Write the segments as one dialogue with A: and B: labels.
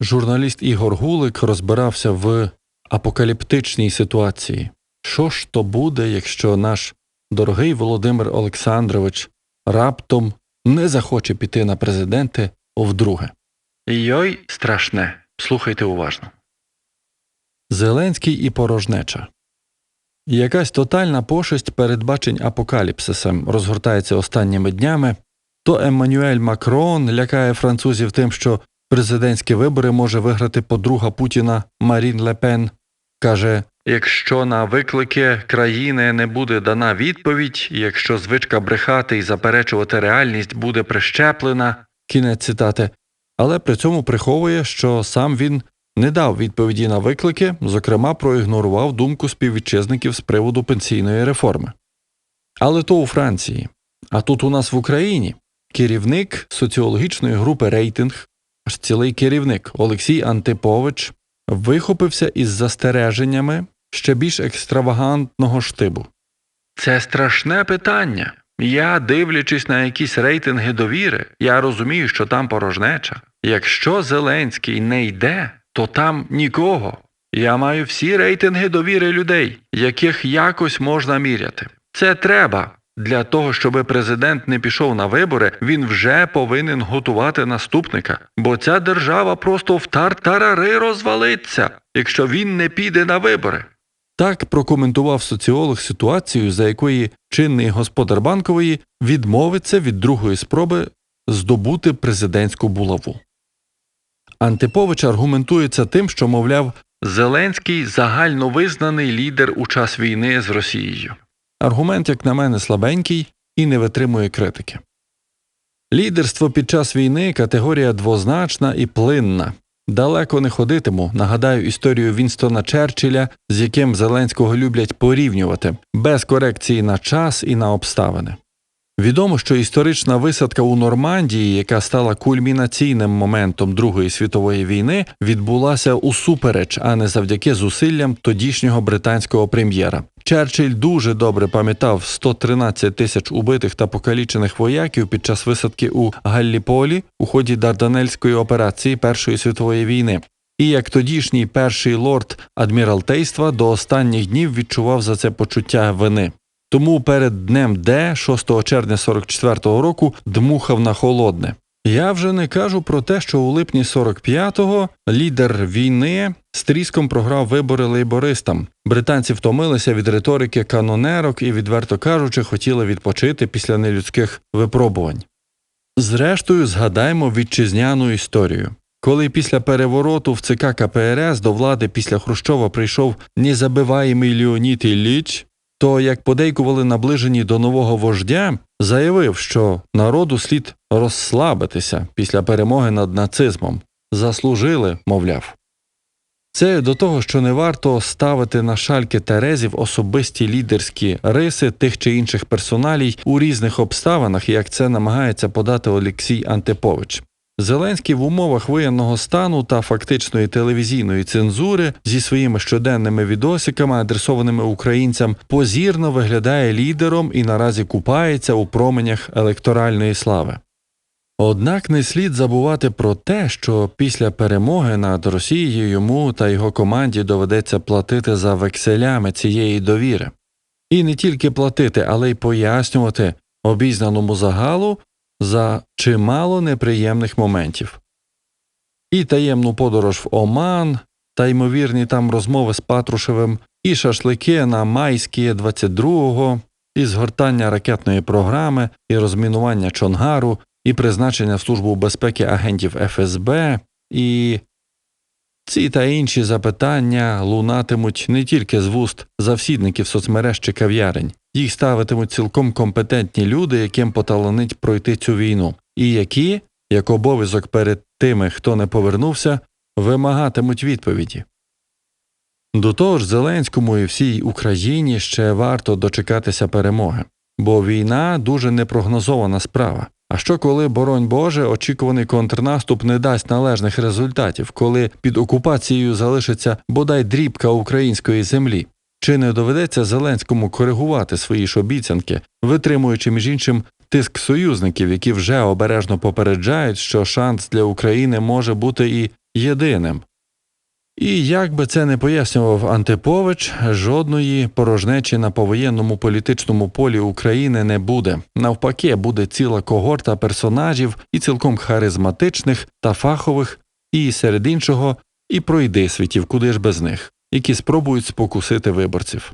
A: Журналіст Ігор Гулик розбирався в апокаліптичній ситуації. Що ж то буде, якщо наш дорогий Володимир Олександрович раптом не захоче піти на президенти вдруге? Йой, страшне. Слухайте уважно. Зеленський і порожнеча. Якась тотальна пошесть передбачень апокаліпсисом розгортається останніми днями. То Еммануель Макрон лякає французів тим, що президентські вибори може виграти подруга Путіна Марін Лепен. Каже: якщо на виклики країни не буде дана відповідь, якщо звичка брехати і заперечувати реальність буде прищеплена, кінець цитати, але при цьому приховує, що сам він не дав відповіді на виклики, зокрема, проігнорував думку співвітчизників з приводу пенсійної реформи. Але то у Франції. А тут у нас в Україні керівник соціологічної групи рейтинг, аж цілий керівник Олексій Антипович, вихопився із застереженнями ще більш екстравагантного штибу. Це страшне питання. Я, дивлячись на якісь рейтинги довіри, я розумію, що там порожнеча. Якщо Зеленський не йде, то там нікого. Я маю всі рейтинги довіри людей, яких якось можна міряти. Це треба. Для того, щоб президент не пішов на вибори, він вже повинен готувати наступника, бо ця держава просто в тартарари розвалиться, якщо він не піде на вибори. Так прокоментував соціолог ситуацію, за якої чинний господар банкової відмовиться від другої спроби здобути президентську булаву. Антипович аргументується тим, що, мовляв, Зеленський загальновизнаний лідер у час війни з Росією. Аргумент, як на мене, слабенький і не витримує критики. Лідерство під час війни категорія двозначна і плинна. Далеко не ходитиму. Нагадаю історію Вінстона Черчилля, з яким Зеленського люблять порівнювати, без корекції на час і на обставини. Відомо, що історична висадка у Нормандії, яка стала кульмінаційним моментом Другої світової війни, відбулася усупереч, а не завдяки зусиллям тодішнього британського прем'єра. Черчилль дуже добре пам'ятав 113 тисяч убитих та покалічених вояків під час висадки у Галліполі у ході Дарданельської операції Першої світової війни. І як тодішній перший лорд адміралтейства до останніх днів відчував за це почуття вини. Тому перед днем Д, 6 червня 44-го року, дмухав на холодне. Я вже не кажу про те, що у липні 45-го лідер війни з тріском програв вибори лейбористам. Британці втомилися від риторики канонерок і, відверто кажучи, хотіли відпочити після нелюдських випробувань. Зрештою, згадаймо вітчизняну історію. Коли після перевороту в ЦК КПРС до влади після Хрущова прийшов незабиваємий Леонід Ілліч, то, як подейкували наближені до нового вождя, заявив, що народу слід розслабитися після перемоги над нацизмом. Заслужили, мовляв. Це до того, що не варто ставити на шальки Терезів особисті лідерські риси тих чи інших персоналій у різних обставинах, як це намагається подати Олексій Антипович. Зеленський в умовах воєнного стану та фактичної телевізійної цензури зі своїми щоденними відосиками, адресованими українцям, позірно виглядає лідером і наразі купається у променях електоральної слави. Однак не слід забувати про те, що після перемоги над Росією йому та його команді доведеться платити за векселями цієї довіри. І не тільки платити, але й пояснювати обізнаному загалу за чимало неприємних моментів. І таємну подорож в Оман, та ймовірні там розмови з Патрушевим, і шашлики на майські 22-го, і згортання ракетної програми, і розмінування Чонгару, і призначення в Службу безпеки агентів ФСБ, і ці та інші запитання лунатимуть не тільки з вуст завсідників соцмереж чи кав'ярень, їх ставитимуть цілком компетентні люди, яким поталанить пройти цю війну, і які, як обов'язок перед тими, хто не повернувся, вимагатимуть відповіді. До того ж, Зеленському і всій Україні ще варто дочекатися перемоги, бо війна дуже непрогнозована справа. А що коли, боронь Боже, очікуваний контрнаступ не дасть належних результатів, коли під окупацією залишиться бодай дрібка української землі? Чи не доведеться Зеленському коригувати свої ж обіцянки, витримуючи між іншим тиск союзників, які вже обережно попереджають, що шанс для України може бути і єдиним. І як би це не пояснював Антипович, жодної порожнечі на повоєнному політичному полі України не буде. Навпаки, буде ціла когорта персонажів і цілком харизматичних та фахових, і серед іншого, і пройди світів, куди ж без них, які спробують спокусити виборців.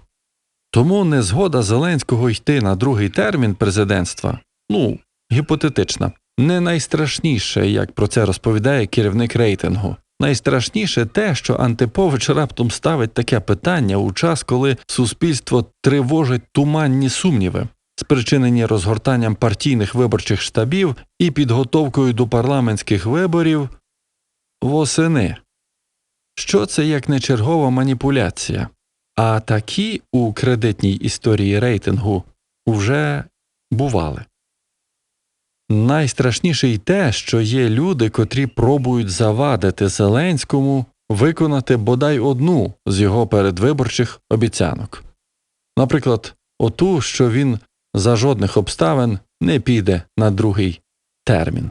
A: Тому незгода Зеленського йти на другий термін президентства, ну, гіпотетична, не найстрашніше, як про це розповідає керівник рейтингу. Найстрашніше те, що Антипович раптом ставить таке питання у час, коли суспільство тривожить туманні сумніви, спричинені розгортанням партійних виборчих штабів і підготовкою до парламентських виборів восени. Що це як не чергова маніпуляція? А такі у кредитній історії рейтингу вже бували. Найстрашніше й те, що є люди, котрі пробують завадити Зеленському виконати бодай одну з його передвиборчих обіцянок. Наприклад, оту, що він за жодних обставин не піде на другий термін.